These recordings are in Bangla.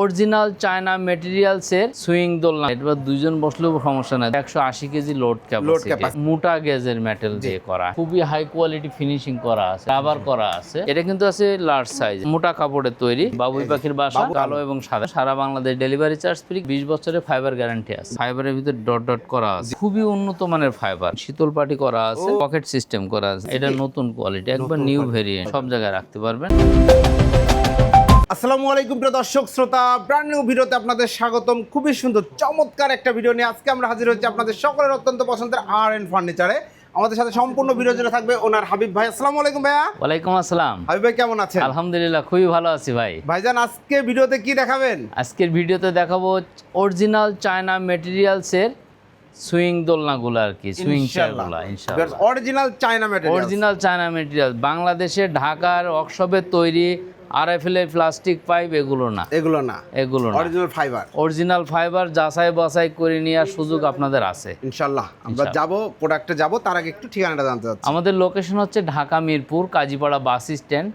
অরিজিনাল চায়না মেটেরিয়ালসের সুইং দোলনা। এবার দুইজন বসলেও সমস্যা নাই। একশো আশি কেজি লোড ক্যাপাসিটি। মোটা গেজের মেটেল দিয়ে করা। খুবই হাই কোয়ালিটি ফিনিশিং করা আছে রাবার করা আছে। এটা কিন্তু আছে লার্জ সাইজ মোটা কাপড়ের তৈরি। বাবুই পাখির বাসা কালো এবং সাদা। সারা বাংলাদেশ ডেলিভারি চার্জ ফ্রি বিশ বছরের ফাইবার গ্যারান্টি আছে। ফাইবারের ভিতরে ডট ডট করা আছে। খুবই উন্নত মানের ফাইবার শীতল পাটি করা আছে। পকেট সিস্টেম করা আছে। এটা নতুন কোয়ালিটি একবার নিউ ভেরিয়েন্ট সব জায়গায় রাখতে পারবেন। আসসালামু আলাইকুম প্রিয় দর্শক শ্রোতা ব্র্যান্ড নিউ ভিডিওতে আপনাদের স্বাগতম। খুবই সুন্দর চমৎকার একটা ভিডিও নিয়ে আজকে আমরা হাজির হচ্ছি আপনাদের সকলের অত্যন্ত পছন্দের আর এন ফার্নিচারে আমাদের সাথে সম্পূর্ণ ভিডিও জুড়ে থাকবে ওনার হাবিব ভাই। আসসালামু আলাইকুম ভাইয়া। ওয়ালাইকুম আসসালাম। হাবিব ভাই কেমন আছেন? আলহামদুলিল্লাহ খুবই ভালো আছি ভাই। ভাইজান আজকে ভিডিওতে কি দেখাবেন? আজকের ভিডিওতে দেখাবো অরিজিনাল চায়না মেটেরিয়ালসের সুইং দোলনাগুলো আর কি সুইং চেয়ারগুলো ইনশাআল্লাহ original China material original China material বাংলাদেশে ঢাকার ওয়ার্কশপে তৈরি আরএফএল এর প্লাস্টিক পাইপ এগুলো না। এগুলো না। এগুলো না। অরিজিনাল ফাইবার অরিজিনাল ফাইবার যাচাই বাছাই করে নেওয়ার সুযোগ আপনাদের আছে। ইনশাল্লাহ। আমরা যাব প্রোডাক্টে যাব তার আগে একটু ঠিকানাটা জানতে চাচ্ছি। আমাদের লোকেশন হচ্ছে ঢাকা মিরপুর কাজীপাড়া বাস স্ট্যান্ড।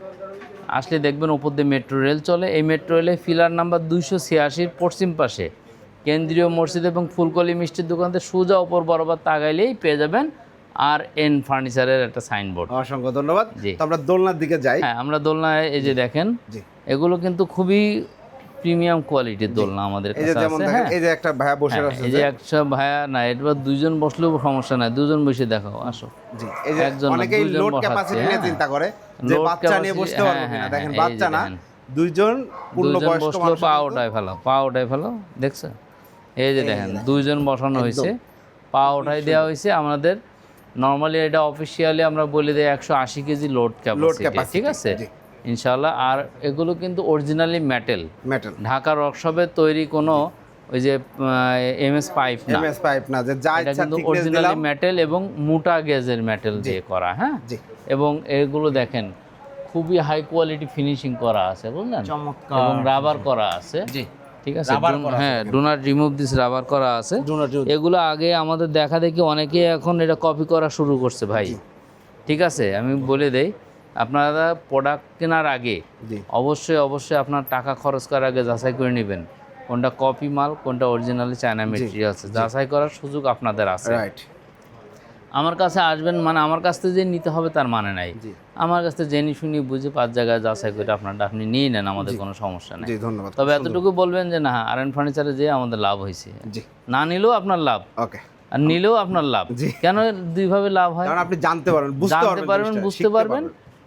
আসলে দেখবেন উপর দিয়ে মেট্রো রেল চলে। এই মেট্রো রেলে ফিলার নাম্বার দুইশো ছিয়াশির পশ্চিম পাশে। কেন্দ্রীয় মসজিদ এবং ফুলকলি মিষ্টির দোকানতে সোজা ওপর বরাবর তাকাইলেই পেয়ে যাবেন আর এন ফার্নিচারের একটা সাইনবোর্ড। অসংখ্য ধন্যবাদ। জি। আমরা দোলনার দিকে যাই। হ্যাঁ আমরা দোলনায় এই যে দেখেন এগুলো কিন্তু খুবই প্রিমিয়াম কোয়ালিটির দোলনা আমাদের এই যে কাছে আছে দেখেন হ্যাঁ। এই যে একটা ভাইয়া বসে হ্যাঁ, রয়েছে এই যে একশো ভাইয়া না এবার দুইজন বসলেও সমস্যা নাই দুজন বসে দেখাও আসো। জি এই যে একজন না, অনেকেই লোড ক্যাপাসিটি নিয়ে হ্যাঁ। চিন্তা করে যে বাচ্চা নিয়ে বসতে পারব হ্যাঁ, দেখেন বাচ্চা না দুইজন পূর্ণ দুইজন বয়স্ক মানুষ পা ওঠায় ফেলো পা ওঠায় ফেলো দেখছ? এই যে দেখেন দুইজন বসানো হয়েছে। পা ওঠাই দেওয়া হয়েছে। আমাদের নর্মালি এটা অফিসিয়ালি আমরা বলে দিই একশো আশি কেজি লোড ক্যাপাসিটি ঠিক আছে। ইনশাল্লাহ আর এগুলো কিন্তু অরিজিনালি মেটেল মেটাল ঢাকার ওয়ার্কশপে তৈরি কোনো ওই যে এমএস পাইপ না। এমএস পাইপ না যে যা এটা ইচ্ছা কিন্তু অরিজিনালি মেটেল এবং মোটা গেজের মেটেল দিয়ে করা হ্যাঁ? এবং এগুলো দেখেন খুবই হাই কোয়ালিটি ফিনিশিং করা আছে বুঝলেন? চমৎকার এবং রাবার করা আছে। জি। ঠিক আছে? হ্যাঁ ডোনার রিমুভ দিস রাবার করা আছে। এগুলো আগে আমাদের দেখা দেখি অনেকে এখন এটা কপি করা শুরু করছে ভাই। ঠিক আছে? আমি বলে দেই আপনারা প্রোডাক্ট কেনার আগে অবশ্যই অবশ্যই আপনার টাকা খরচ করার আগে যাচাই করে নেবেন। কোনটা কপি মাল কোনটা অরিজিনালি চায়না মেটেরিয়াল আছে। যাচাই করার সুযোগ আপনাদের আছে। আমার কাছে আসবেন মানে আমার কাছ থেকে যে নিতে হবে তার মানে নাই। আমার কাছে জেনে শুনি বুঝে পাঁচ জায়গায় যাচাই করে আপনারটা আপনি নিয়ে নেন আমাদের কোনো সমস্যা নেই। ধন্যবাদ। তবে এতটুকু বলবেন যে না আর এন ফার্নিচারে যে আমাদের লাভ হয়েছে। না নিলেও আপনার লাভ। ওকে। আর নিলেও আপনার লাভ। কেন দুইভাবে লাভ হয়? কারণ আপনি জানতে পারবেন বুঝতে জানতে পারবেন বুঝতে পারবেন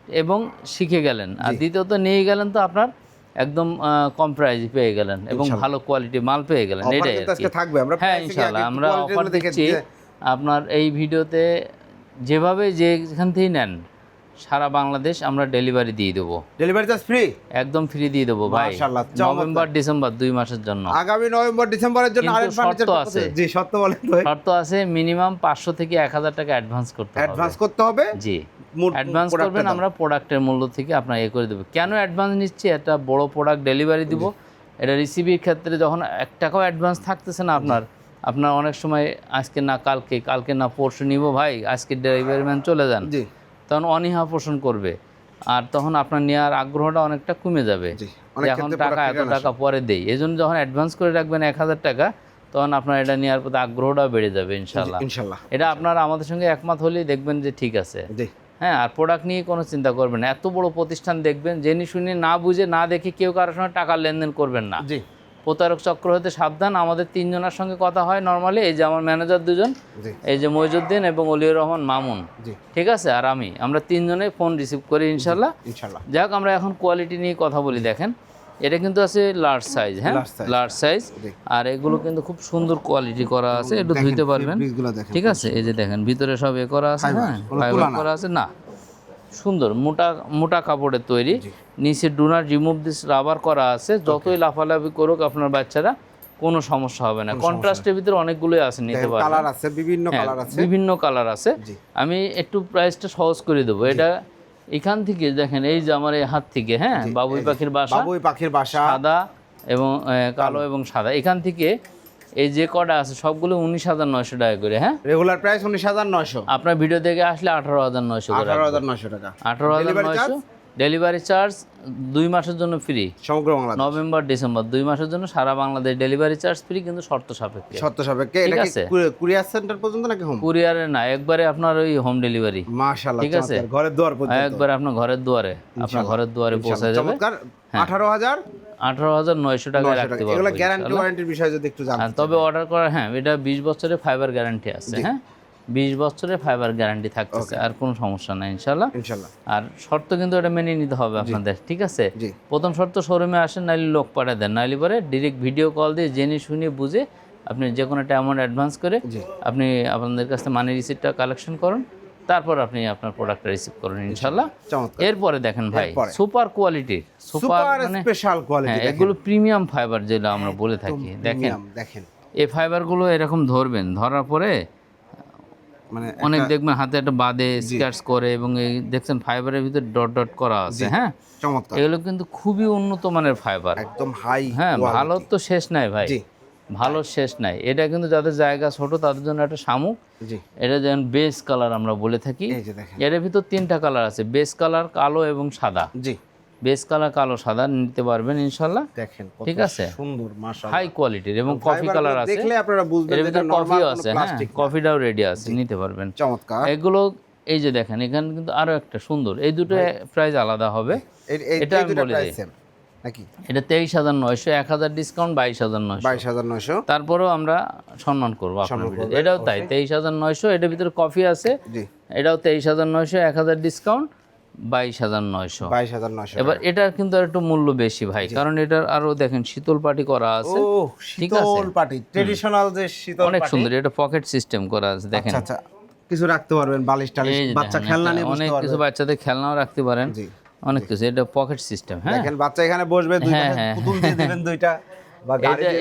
এবং শিখে গেলেন। আর দ্বিতীয়ত নিয়ে গেলেন তো আপনার একদম কম প্রাইজে পেয়ে গেলেন এবং ভালো কোয়ালিটি মাল পেয়ে গেলেন। এটাই থাকবে আমরা হ্যাঁ ইনশাল্লাহ আমরা অফারগুলো দেখে দিচ্ছি। দিয়ে- আপনার এই ভিডিওতে যেভাবে যেখান থেকেই নেন সারা বাংলাদেশ আমরা ডেলিভারি দিয়ে দেবো। ডেলিভারি চার্জ ফ্রি একদম ফ্রি দিয়ে দেবো ভাই। নভেম্বর ডিসেম্বর দুই মাসের জন্য। আগামী নভেম্বর ডিসেম্বরের জন্য শর্ত আছে। জি সত্য বলেন শর্ত আছে মিনিমাম পাঁচশো থেকে এক হাজার টাকা অ্যাডভান্স করতে হবে। অ্যাডভান্স করতে হবে? জি। অ্যাডভান্স করবেন আমরা প্রোডাক্টের মূল্য থেকে আপনার এ করে দেবো। কেন অ্যাডভান্স নিচ্ছি? একটা বড় প্রোডাক্ট ডেলিভারি দিব। এটা রিসিভির ক্ষেত্রে যখন এক টাকাও অ্যাডভান্স থাকতেছে না আপনার আপনার অনেক সময় আজকে না কালকে কালকে না পরশু নিব ভাই আজকে ডেলিভারি ম্যান চলে যান। জি। তখন অনীহা পোষণ করবে। আর তখন আপনার নেওয়ার আগ্রহটা অনেকটা কমে যাবে এখন টাকা এত টাকা পরে দেই। এই জন্য যখন অ্যাডভান্স করে রাখবেন এক হাজার টাকা তখন আপনার এটা নেওয়ার প্রতি আগ্রহটাও বেড়ে যাবে ইনশাল্লাহ ইনশাল্লাহ এটা আপনার আমাদের সঙ্গে একমত হলেই দেখবেন যে ঠিক আছে। হ্যাঁ আর প্রোডাক্ট নিয়ে কোনো চিন্তা করবেন না। এত বড় প্রতিষ্ঠান দেখবেন জেনে শুনে না বুঝে না দেখে কেউ কারোর সঙ্গে টাকা লেনদেন করবেন না। জি। প্রতারক চক্র হতে সাবধান। আমাদের তিনজনের সঙ্গে কথা হয় নর্মালি এই যে আমার ম্যানেজার দুজন এই যে মইজুদ্দিন এবং অলিউর রহমান মামুন। ঠিক আছে? আর আমি। আমরা তিনজনে ফোন রিসিভ করি ইনশাল্লাহ ইনশাল্লাহ যাক আমরা এখন কোয়ালিটি নিয়ে কথা বলি দেখেন। এটা কিন্তু আছে লার্জ সাইজ হ্যাঁ? লার্জ সাইজ আর এগুলো কিন্তু খুব সুন্দর কোয়ালিটি করা আছে একটু ধুইতে পারবেন। ঠিক আছে? এই যে দেখেন ভিতরে সব এ করা আছে হ্যাঁ। করা আছে? না। সুন্দর মোটা মোটা কাপড়ের তৈরি। নিচে ডুনার রিমুভ দিস রাবার করা আছে। যতই লাফালাফি করুক আপনার বাচ্চারা কোনো সমস্যা হবে না। কন্ট্রাস্টের ভিতরে অনেকগুলোই আছে নিতে পারবেন। কালার আছে বিভিন্ন হ্যাঁ, কালার আছে। বিভিন্ন কালার আছে। আমি একটু প্রাইসটা সহজ করে দেবো। এটা এখান থেকে দেখেন এই যে আমার এই হাত থেকে হ্যাঁ বাবুই পাখির বাসা বাবুই পাখির বাসা। সাদা এবং কালো। এবং সাদা। এখান থেকে এই যে কটা আছে সবগুলো উনিশ হাজার নয়শো টাকা করে হ্যাঁ? রেগুলার প্রাইস উনিশ হাজার নয়শো। আপনার ভিডিও থেকে আসলে আঠারো হাজার নয়শো আঠারো হাজার নয়শো টাকা। আঠারো হাজার নয়শো ডেলিভারি চার্জ দুই মাসের জন্য ফ্রি সমগ্র বাংলাদেশ। নভেম্বর ডিসেম্বর দুই মাসের জন্য সারা বাংলাদেশ ডেলিভারি চার্জ ফ্রি কিন্তু শর্ত সাপেক্ষে। সত্য সাপেক্ষে। এটা কি। কুরিয়ার সেন্টার পর্যন্ত নাকি হোম কুরিয়ারে না একবারে আপনার ওই হোম ডেলিভারি মাশাআল্লাহ ঠিক আছে। ঘরের দুয়ার পর্যন্ত। একবারে আপনার ঘরের দুয়ারে আপনার ঘরের দুয়ারে পৌঁছে যাবে। চমৎকার। আঠারো হাজার আঠারো হাজার নয়শো টাকায় রাখতে এগুলো গ্যারান্টি ওয়ারেন্টির বিষয়ে যদি একটু জানেন তবে অর্ডার করা হ্যাঁ এটা বিশ বছরের ফাইবার গ্যারান্টি আছে হ্যাঁ? বিশ বছরের ফাইবার গ্যারান্টি থাকতেছে আর কোনো সমস্যা নাই ইনশাল্লাহ। ইনশাল্লাহ। আর শর্ত কিন্তু এটা মেনে নিতে হবে আপনাদের ঠিক আছে? প্রথম শর্ত শোরুমে আসেন নাইলে লোক পাঠিয়ে দেন। নাইলে পরে ডিরেক্ট ভিডিও কল দিয়ে জেনে শুনে বুঝে আপনি যে কোনো একটা অ্যামাউন্ট অ্যাডভান্স করে আপনি আপনাদের কাছ থেকে মানি রিসিপ্টটা কালেকশন করুন। তারপর আপনি আপনার প্রোডাক্টটা রিসিভ করুন ইনশাল্লাহ চমৎকার। এরপরে দেখেন ভাই সুপার কোয়ালিটির সুপার মানে স্পেশাল কোয়ালিটি এগুলো প্রিমিয়াম ফাইবার যেগুলো আমরা বলে থাকি। দেখেন দেখেন। এই ফাইবারগুলো এরকম ধরবেন ধরার পরে মানে অনেক দেখবেন হাতে একটা বাদে স্ক্যাচ করে এবং এই দেখছেন ফাইবারের ভিতরে ডট ডট করা আছে হ্যাঁ? চমৎকার। এগুলো কিন্তু খুবই উন্নত মানের ফাইবার একদম হাই হ্যাঁ ভালো তো শেষ নাই ভাই। ভালো শেষ নাই। এটা কিন্তু যাদের জায়গা ছোট তাদের জন্য একটা শামুক। এটা যেমন বেস কালার আমরা বলে থাকি। এর ভিতর তিনটা কালার আছে বেস কালার কালো এবং সাদা। জি। বেস কালার কালো সাদা নিতে পারবেন ইনশাল্লাহ। দেখেন ঠিক আছে। সুন্দর মাশাআল্লাহ। হাই কোয়ালিটির এবং কফি কালার আছে। দেখলে আপনারা বুঝবেন এর এটা ভিতর কফিও আছে হ্যাঁ? কফিটাও রেডি আছে নিতে পারবেন। চমৎকার। এগুলো এই যে দেখেন এখানে কিন্তু আরও একটা সুন্দর। এই দুটো প্রাইস আলাদা হবে। এটা আমি দুটো বলে প্রাইস দিই। নাকি এটা তেইশ হাজার নয়শো এক হাজার ডিসকাউন্ট বাইশ হাজার নয়শো। বাইশ হাজার নয়শো। তারপরেও আমরা সম্মান করব আপনার এটাও তাই তেইশ হাজার নয়শো এটার ভিতরে কফি আছে। এটাও তেইশ হাজার নয়শো এক হাজার ডিসকাউন্ট বাইশ হাজার নয়শো। বাইশ হাজার নয়শো এবার এটার কিন্তু একটু মূল্য বেশি ভাই কারণ এটার আরও দেখেন শীতল পাটি করা আছে। শীতল পাটি ট্রেডিশনাল যে শীতল অনেক সুন্দর এটা পকেট সিস্টেম করা আছে দেখেন। আচ্ছা। আচ্ছা কিছু রাখতে পারবেন বালিশ টালিশ বাচ্চা খেলনা নিয়ে অনেক কিছু বাচ্চাদের খেলনাও রাখতে পারেন। জি। অনেক কিছু এটা পকেট সিস্টেম হ্যাঁ। দেখেন বাচ্চা এখানে বসবে দুই হ্যাঁ, হ্যাঁ, পুতুল দিয়ে দিবেন দুইটা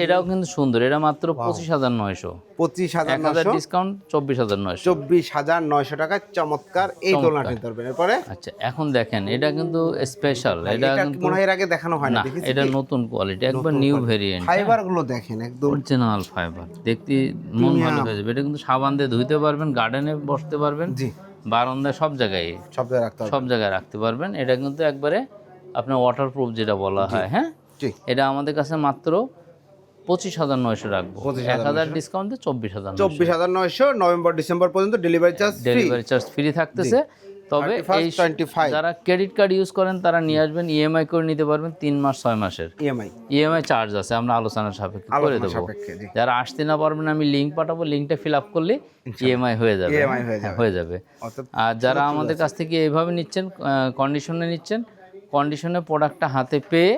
এটাও কিন্তু সুন্দর এটা মাত্র পঁচিশ হাজার নয়শো। পঁচিশ হাজার ডিসকাউন্ট চব্বিশ হাজার নয়শো। চব্বিশ হাজার নয়শো টাকায় চমৎকার এই দোলনাটি নিতে পারবেন। এরপরে? আচ্ছা এখন দেখেন এটা কিন্তু স্পেশাল এটা কিন্তু মনে হয় এর আগে দেখানো হয় না না এটা নতুন কোয়ালিটি একবার নিউ ভেরিয়েন্ট ফাইবারগুলো দেখেন একদম অরিজিনাল ফাইবার দেখতে মন ভালো হয়ে যাবে। এটা কিন্তু সাবান দিয়ে ধুইতে পারবেন গার্ডেনে বসতে পারবেন। জি। বারান্দায় সব জায়গায় সব জায়গায় রাখতে সব জায়গায় রাখতে পারবেন। এটা কিন্তু একবারে আপনার ওয়াটার প্রুফ যেটা বলা হয় হ্যাঁ? এটা আমাদের কাছে মাত্র পঁচিশ হাজার নয়শো রাখব। 25,900 এক হাজার ডিসকাউন্টে চব্বিশ হাজার চব্বিশ হাজার নয়শো নভেম্বর ডিসেম্বর পর্যন্ত delivery charge delivery charge free থাকতেছে। তবে 31st, এই যারা ক্রেডিট কার্ড ইউজ করেন তারা নিয়ে আসবেন ইএমআই করে নিতে পারবেন তিন মাস ছয় মাসের। ইএমআই ইএমআই চার্জ আছে আমরা আলোচনার সাপেক্ষে করে দেবো। যারা আসতে না পারবেন আমি লিঙ্ক পাঠাবো লিঙ্কটা ফিল আপ করলে ইএমআই হয়ে যাবে। হয়ে হ্যাঁ, হয়ে যাবে। আর যারা আমাদের কাছ থেকে এইভাবে নিচ্ছেন কন্ডিশনে নিচ্ছেন কন্ডিশনে প্রোডাক্টটা হাতে পেয়ে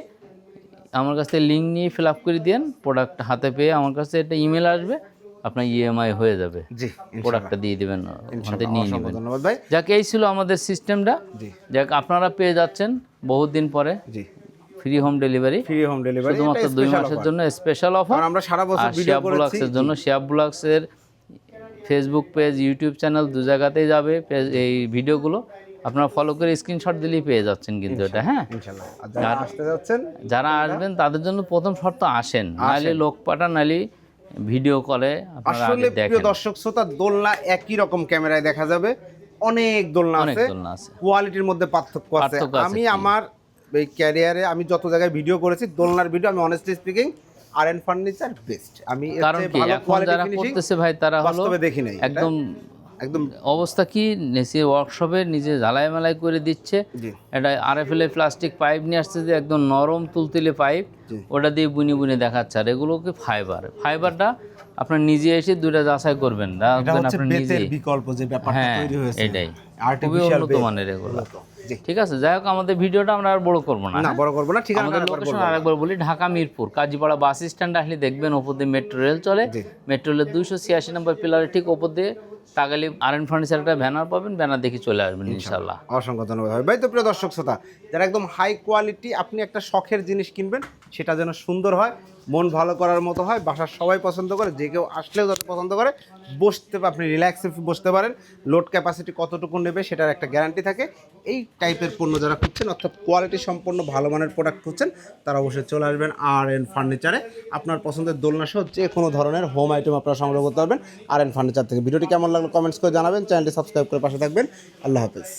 আমার কাছ থেকে লিঙ্ক নিয়ে ফিল আপ করে দেন প্রোডাক্ট হাতে পেয়ে আমার কাছে একটা ইমেল আসবে আপনার ইএমআই হয়ে যাবে। জি প্রোডাক্টটা দিয়ে দিবেন ওখান নিয়ে নেবেন। ধন্যবাদ ভাই। যাক এই ছিল আমাদের সিস্টেমটা জি। যাক আপনারা পেয়ে যাচ্ছেন বহুত দিন পরে। জি। Free home delivery free home delivery শুধুমাত্র দুই মাসের জন্য স্পেশাল অফার আমরা সারা বছর ভিডিও করেছি। ব্লগসের জন্য শিয়াব ব্লগসের ফেসবুক পেজ ইউটিউব চ্যানেল দু জায়গাতেই যাবে এই ভিডিওগুলো আপনারা ফলো করে স্ক্রিনশট দিলেই পেয়ে যাচ্ছেন কিন্তু এটা হ্যাঁ? যারা আসতে যাচ্ছেন যারা আসবেন তাদের জন্য প্রথম শর্ত আসেন। নাহলে লোক পাঠান নাহলে ভিডিও কলে আসলে প্রিয় দর্শক শ্রোতা দোলনা একই রকম ক্যামেরায় দেখা যাবে। অনেক দোলনা আছে। কোয়ালিটির মধ্যে পার্থক্য আছে। আমি আমার এই ক্যারিয়ারে আমি যত জায়গায় ভিডিও করেছি দোলনার ভিডিও আমি honestly speaking R N furniture best আমি কারণ কি? ভালো এখন কোয়ালিটি যারা করতেছে ভাই তারা হলো বাস্তবে দেখি নাই একদম একদম অবস্থা কি? নিচে ওয়ার্কশপে নিজে ঝালাই মেলাই করে দিচ্ছে। এটা আরএফএল প্লাস্টিক পাইপ নিয়ে আসছে যে একদম নরম তুলতুলে পাইপ ওটা দিয়ে বুনি বুনে দেখাচ্ছে। আর এগুলো কি ফাইবার ফাইবারটা আপনার নিজে এসে দুইটা যাচাই করবেন। আপনার নিজে বিকল্প যে ব্যাপারটা হ্যাঁ তৈরি হয়েছে। এটাই। খুবই উন্নত মানের এগুলো। ঠিক আছে যাই হোক আমাদের ভিডিওটা আমরা আর বড় করব না। না বড় করব না ঠিক আছে আমাদের লোকেশন আরেকবার বলি ঢাকা মিরপুর কাজীপাড়া বাস স্ট্যান্ড আসলে দেখবেন ওপর দিয়ে মেট্রো রেল চলে। মেট্রো রেলের দুইশো ছিয়াশি নম্বর পিলারের ঠিক ওপর দিয়ে তাগালি আরএন ফার্নিচার একটা ব্যানার পাবেন ব্যানার দেখে চলে আসবেন ইনশাল্লাহ। অসংখ্য ধন্যবাদ ভাই। ভাই তো প্রিয় দর্শক শ্রোতা যারা একদম হাই কোয়ালিটি আপনি একটা শখের জিনিস কিনবেন সেটা যেন সুন্দর হয় মন ভালো করার মতো হয়, বাসার সবাই পছন্দ করে, যে কেউ আসলেও যাতে পছন্দ করে, বসতে আপনি রিল্যাক্সে বসতে পারেন। লোড ক্যাপাসিটি কতটুকু নেবে সেটার একটা গ্যারান্টি থাকে। এই টাইপের পণ্য যারা খুঁজছেন, অর্থাৎ কোয়ালিটি সম্পন্ন, ভালো মানের প্রোডাক্ট খুঁজছেন, তারা অবশ্যই চলে আসবেন আর এন ফার্নিচারে আপনার পছন্দের দোলনা সহ যে কোনো ধরনের হোম আইটেম আপনারা সংগ্রহ করতে পারবেন আর এন ফার্নিচার থেকে। ভিডিওটি কেমন লাগল কমেন্টস করে জানাবেন। চ্যানেলটি সাবস্ক্রাইব করে পাশে থাকবেন। আল্লাহ হাফেজ।